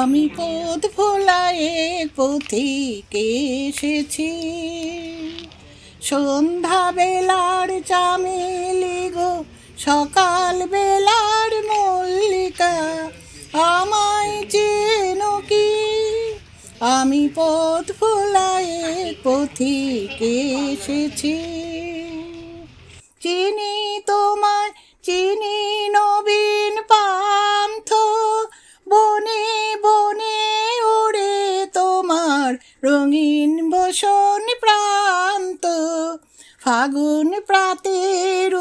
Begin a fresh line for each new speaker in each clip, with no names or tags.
আমি পথ ভোলায় পথিক এসেছি। সন্ধ্যা বেলার চামেলি গো সকাল বেলার মল্লিকা, আমায় চেন কি? আমি পথ ভোলায় পথিক এসেছি। চিনি তোমায়, চিনি রঙিন প্রান্ত, ফাগুন প্রাতের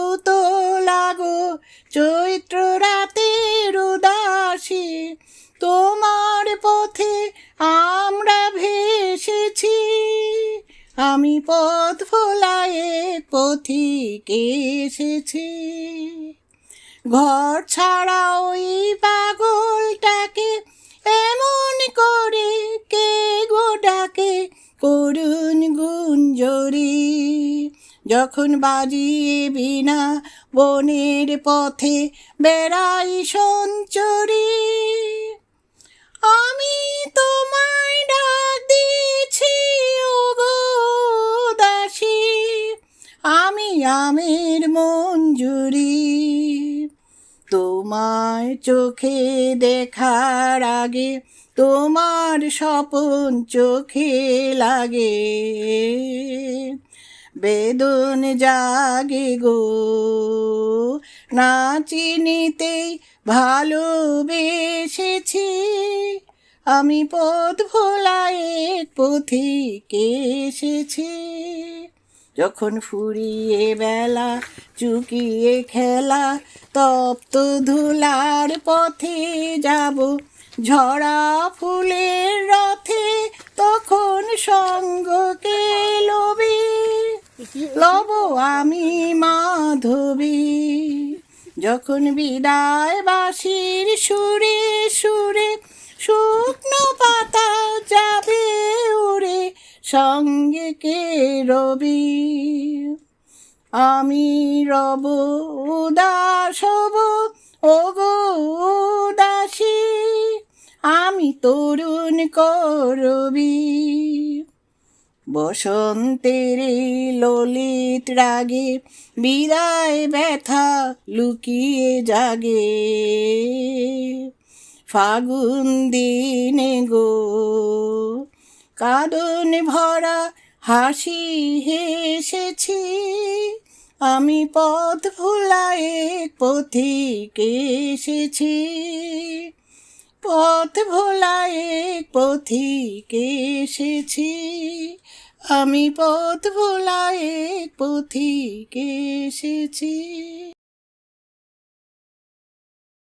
লাগো চৈত্র রাতের উদাসী। তোমার পথে আমরা ভেসেছি, আমি পথ ভোলায় পথিক এসেছি। ঘর ছাড়া ওই পাগলটাকে যখন বাজিয়ে বিনা বনের পথে বেড়াই সঞ্চরী, আমি তোমায় ডাক দিয়েছি, ওগো দাসী, আমি আমের মঞ্জুরি। তোমায় চোখে দেখার আগে, তোমার স্বপন চোখে লাগে। বেদন জাগে গো। না চিনিতেই ভালোবেসেছি। আমি পথ ভোলায় পথিক এসেছি? যখন ফুরিয়ে বেলা, চুকিয়ে খেলা, তপ্ত ধুলার পথে যাব, ঝরা ফুলের রথে, তখন সঙ্গকে লবি লব আমি মাধবী। যখন বিদায় বাসির সুরে সুরে শুকনো পাতা যাবে উড়ে সঙ্গে কে রবি? আমি রব উদাস হব, ওগো উদাসী। আমি তরুণ করবি। বসন্তের ললিত রাগে, বিদায় ব্যথা লুকিয়ে জাগে। ফাগুন দিনে গো, কাদন ভরা হাসি হেসেছি। আমি পথ ভোলায় পথিক এসেছি। পথ ভোলায় পথিক এসেছি। আমি পথ ভোলায় পথিক এসেছি।